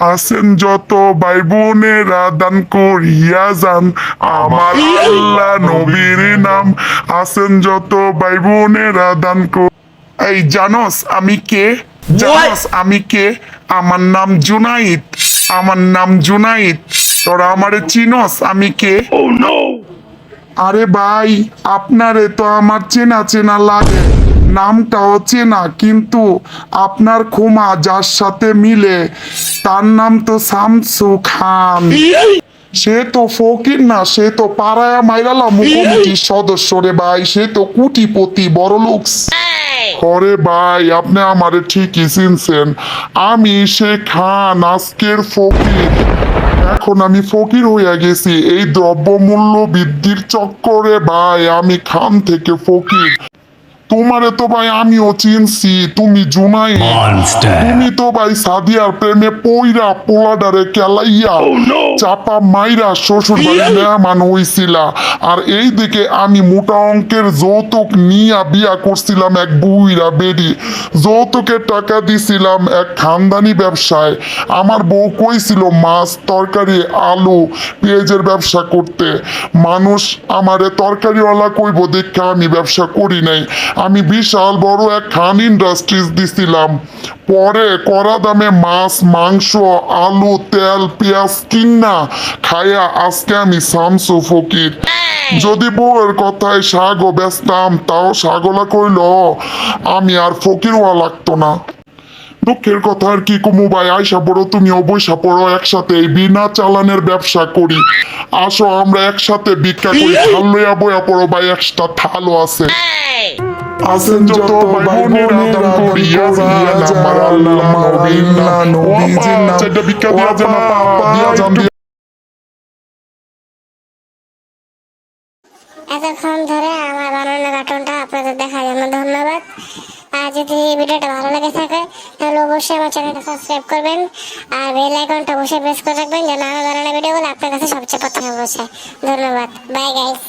আছেন যত ভাই বোনেরা দান করিয়া যান। আমার আল্লাহ নবীর নাম। আছেন যত ভাই বোনেরা দান কর এই জানোস আমি কে? জানোস আমি কে? আমার নাম জুনাইদ। আমার নাম জুনাইদ। তোরা আমারে চিনস আমি কে? আরে ভাই আপনারে তো আমার চেনা চেনা লাগে। নামটাও চেনা কিন্তু আপনার ক্ষমা যার সাথে মিলে, তার নাম তো শামসু খান। সে তো ফকির না, সে তো পাড়ায়া মাইরালা মুখোমুখির সদস্য রে ভাই, সে তো কুটিপতি বড় লোকস হরে ভাই, আপনি আমারে ঠিকই চিনছেন। আমি সে খান, আজকের ফকির। এখন আমি ফকির হইয়া গেছি। এই দ্রব্যমূল্য বৃদ্ধির চক্করে ভাই, আমি খান থেকে ফকির। তোমারে তো ভাই আমিও চিনছি তুমি জুনাই তুমি তো ভাই সাদিয়ার প্রেমে পইরা পোলাডারে কেলাইয়া। চাপা মাইরা শ্বশুর বাড়ি মেহমান হইছিলা। আর এই দিকে আমি মোটা অঙ্কের যৌতুক নিয়া বিয়া করছিলাম এক বুইরা বেডি যৌতুকের টাকা দিছিলাম এক খানদানি ব্যবসায়। আমার বউ কইছিল মাছ তরকারি আলু পেঁয়াজের ব্যবসা করতে। মানুষ আমারে তরকারিওয়ালা কইব দেখে আমি ব্যবসা করি নাই। আমি বিশাল বড় এক খান ইন্ডাস্ট্রিজ দিছিলাম। পরে কড়া দামে মাছ মাংস আলু তেল পেঁয়াজ কিন্না খায়া আজকে আমি শামসু ফকির। যদি বউয়ের কথায় শাগও বেচতাম, তাও শাগলা কইল, আমি আর ফকির হওয়া লাগতো না। দুঃখের কথা আর কি কুমু ভাই আয়সা পড়ো তুমি অবৈশা পড়ো, একসাথে বিনা চালানের ব্যবসা করি। আসো, আমরা একসাথে ভিক্ষা করি থাল লইয়া বইয়া পড়ো, ভাই, একটা থালও আছে। আছেন যত ভাই এতক্ষণ ধরে আমার বানানো কার্টুনটা আপনাদের দেখার জন্য ধন্যবাদ। আর যদি এই ভিডিওটা ভালো লেগে থাকে, তাহলে অবশ্যই আমার চ্যানেলটা সাবস্ক্রাইব করবেন। আর বেল আইকনটা অবশ্যই প্রেস করে রাখবেন, যেন আমার বানানো ভিডিওগুলো আপনার কাছে সবচেয়ে প্রথমে পৌঁছায়। ধন্যবাদ। Bye guys